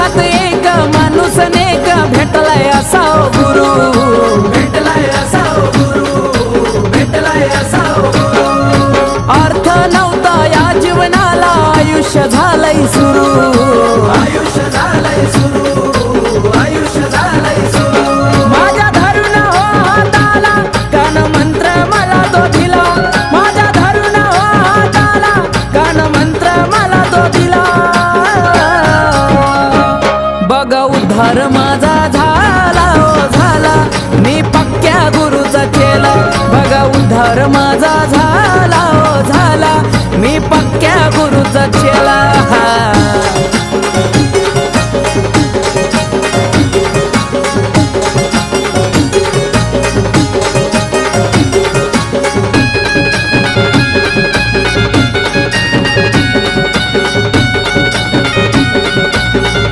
लाखात एक माणूस नेक भेटलाय असा गुरु. भेटलाय असा गुरु. भेटलाय असा अर्थ नव्हता या जीवनाला आयुष्य झालंय सुरू. व्यवहार माझा झाला ओ झाला. मी पक्क्या गुरुचा केला. बघा उद्धार माझा झाला ओ झाला. मी पक्क्या गुरुचा चेला